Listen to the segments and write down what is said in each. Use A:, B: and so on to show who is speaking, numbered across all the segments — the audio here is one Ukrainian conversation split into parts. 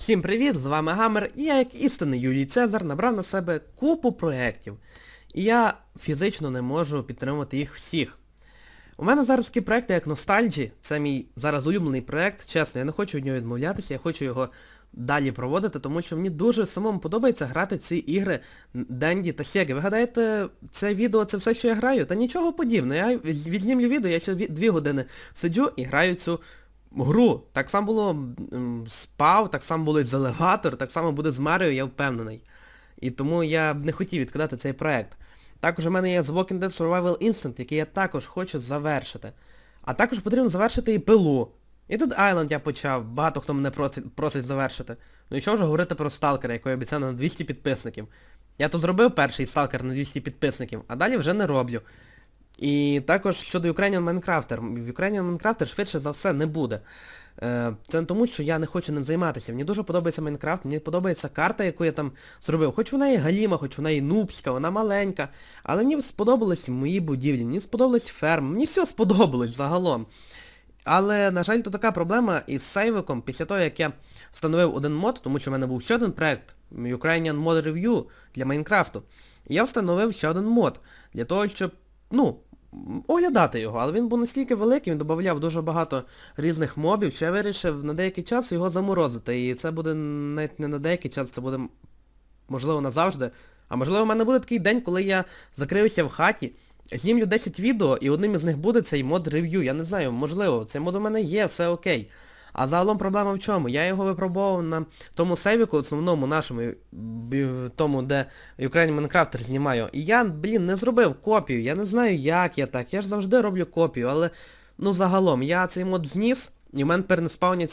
A: Всім привіт, з вами Гамер, і я як істинний Юлій Цезар набрав на себе купу проєктів. І я фізично не можу підтримувати їх всіх. У мене зараз такі проєкти, як Nostalgy, це мій зараз улюблений проєкт, чесно, я не хочу від нього відмовлятися, я хочу його далі проводити, тому що мені дуже самому подобається грати ці ігри Денді та Сєги. Ви гадаєте, це відео це все, що я граю? Та нічого подібного. Я від- відзнімлю відео, я ще дві години сиджу і граю цю гру. Так само було спав, так само було з Елеватор, так само буде з Маріо, я впевнений. І тому я б не хотів відкидати цей проект. Також у мене є The Walking Dead Survival Instinct, який я також хочу завершити. А також потрібно завершити і пилу. І тут Island я почав, багато хто мене просить, просить завершити. Ну і що вже говорити про Сталкера, який обіцяв на 200 підписників. Я то зробив перший Сталкер на 200 підписників, а далі вже не роблю. І також щодо Ukrainian Minecrafter. В Ukrainian Minecrafter швидше за все не буде. Е, Це не тому, що я не хочу ним займатися. Мені дуже подобається Майнкрафт, мені подобається карта, яку я там зробив. Хоч вона і галіма, хоч вона і нубська, вона маленька. Але мені сподобались мої будівлі, мені сподобалась ферма, мені все сподобалось загалом. Але, на жаль, тут така проблема із сейвиком, після того, як я встановив один мод, тому що в мене був ще один проект, Ukrainian Mod Review для Майнкрафту. Я встановив ще один мод, для того, щоб, ну, оглядати його, але він був настільки великий, він додавав дуже багато різних мобів, що я вирішив на деякий час його заморозити. І це буде навіть не на деякий час, це буде, можливо, назавжди. А можливо, в мене буде такий день, коли я закриюся в хаті, знімлю 10 відео, і одним із них буде цей мод рев'ю. Я не знаю, можливо, цей мод у мене є, все окей. А загалом проблема в чому? Я його випробував на тому сейвіку, основному нашому, тому, де Ukrainian Minecrafter знімаю. І я, блін, не зробив копію. Я не знаю, як я так. Я ж завжди роблю копію, але ну загалом, я цей мод зніс, і в мене тепер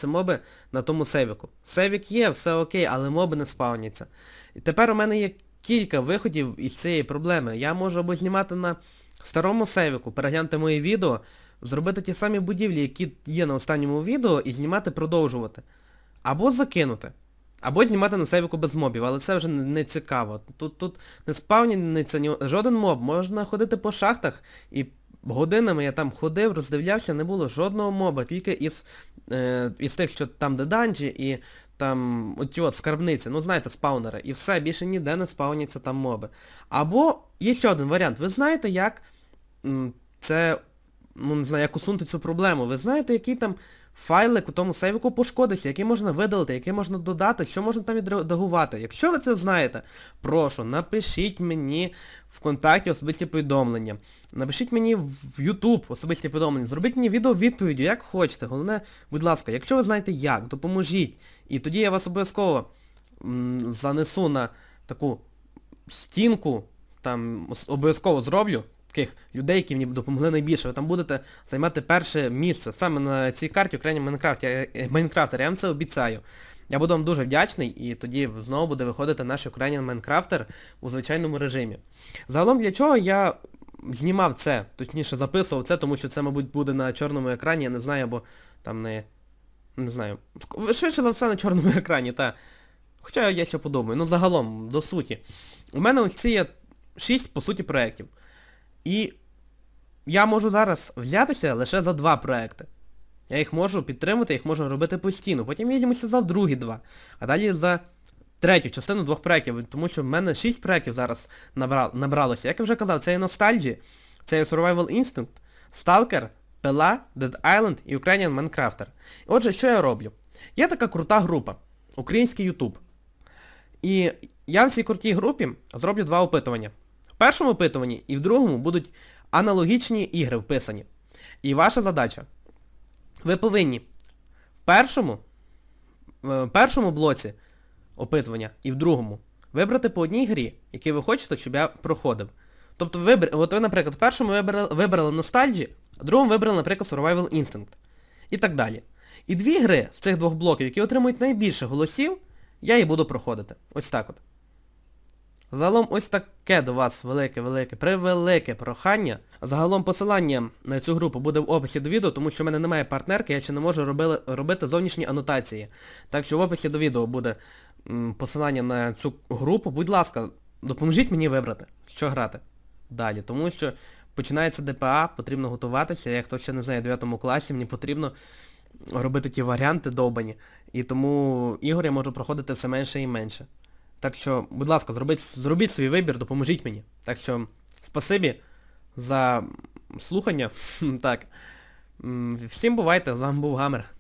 A: моби на тому сейвіку. Сейвік є, все окей, але моби не спавняться. І тепер у мене є кілька виходів із цієї проблеми. Я можу або знімати на старому сейвіку, переглянути мої відео, зробити ті самі будівлі, які є на останньому відео, і знімати продовжувати. Або закинути. Або знімати на сейвіку без мобів, але це вже не, цікаво. Тут, тут не спавнюється ні жоден моб, можна ходити по шахтах і годинами я там ходив, роздивлявся, не було жодного моба, тільки із, е, із тих, що там де данжі і там оті от скарбниці, ну знаєте, спаунери. І все, більше ніде не спавняться там моби. Або є ще один варіант. Ви знаєте, як це, ну не знаю, як усунути цю проблему. Ви знаєте, який там файлик у тому сейвіку пошкодився, який можна видалити, який можна додати, що можна там відредагувати. Якщо ви це знаєте, прошу, напишіть мені в контакті особисті повідомлення. Напишіть мені в YouTube особисті повідомлення. Зробіть мені відео відповіддю, як хочете. Головне, будь ласка, якщо ви знаєте як, допоможіть. І тоді я вас обов'язково занесу на таку стінку, там обов'язково зроблю таких людей, які мені допомогли найбільше. Ви там будете займати перше місце саме на цій карті Україні Майнкрафт. Я, е, Майнкрафтер, я вам це обіцяю. Я буду вам дуже вдячний і тоді знову буде виходити наш Ukrainian Майнкрафтер у звичайному режимі. Загалом для чого я знімав це, точніше записував це, тому що це, мабуть, буде на чорному екрані, я не знаю, або там не... Не знаю. Швидше за все на чорному екрані, та. Хоча я ще подумаю. Ну загалом, до суті. У мене ось ці є 6, по суті, проєктів. І я можу зараз взятися лише за два проекти. Я їх можу підтримати, їх можу робити постійно. Потім візьмуся за другі два. А далі за третю частину двох проєктів. Тому що в мене 6 проєктів зараз набра... набралося. Як я вже казав, це є Nostalgy, це є Survival Instinct, Stalker, Пила, Dead Island і Ukrainian Minecrafter. Отже, що я роблю? Є така крута група. Український YouTube. І я в цій крутій групі зроблю два опитування. Першому опитуванні і в другому будуть аналогічні ігри вписані. І ваша задача. Ви повинні в першому, в першому блоці опитування і в другому вибрати по одній грі, які ви хочете, щоб я проходив. Тобто вибр... от ви, наприклад, в першому вибрали, вибрали Nostalgy, а в другому вибрали, наприклад, Survival Instinct. І так далі. І дві гри з цих двох блоків, які отримують найбільше голосів, я і буду проходити. Ось так от. Загалом ось таке до вас велике-велике, превелике прохання. Загалом посилання на цю групу буде в описі до відео, тому що в мене немає партнерки, я ще не можу робили, робити зовнішні анотації. Так що в описі до відео буде м, посилання на цю групу. Будь ласка, допоможіть мені вибрати, що грати далі. Тому що починається ДПА, потрібно готуватися, я хто ще не знає, в 9 класі, мені потрібно робити ті варіанти довбані. І тому ігор я можу проходити все менше і менше. Так що, будь ласка, зробіть, зробіть свій вибір, допоможіть мені. Так що, спасибі за слухання. Так. Всім бувайте, з вами був Гамер.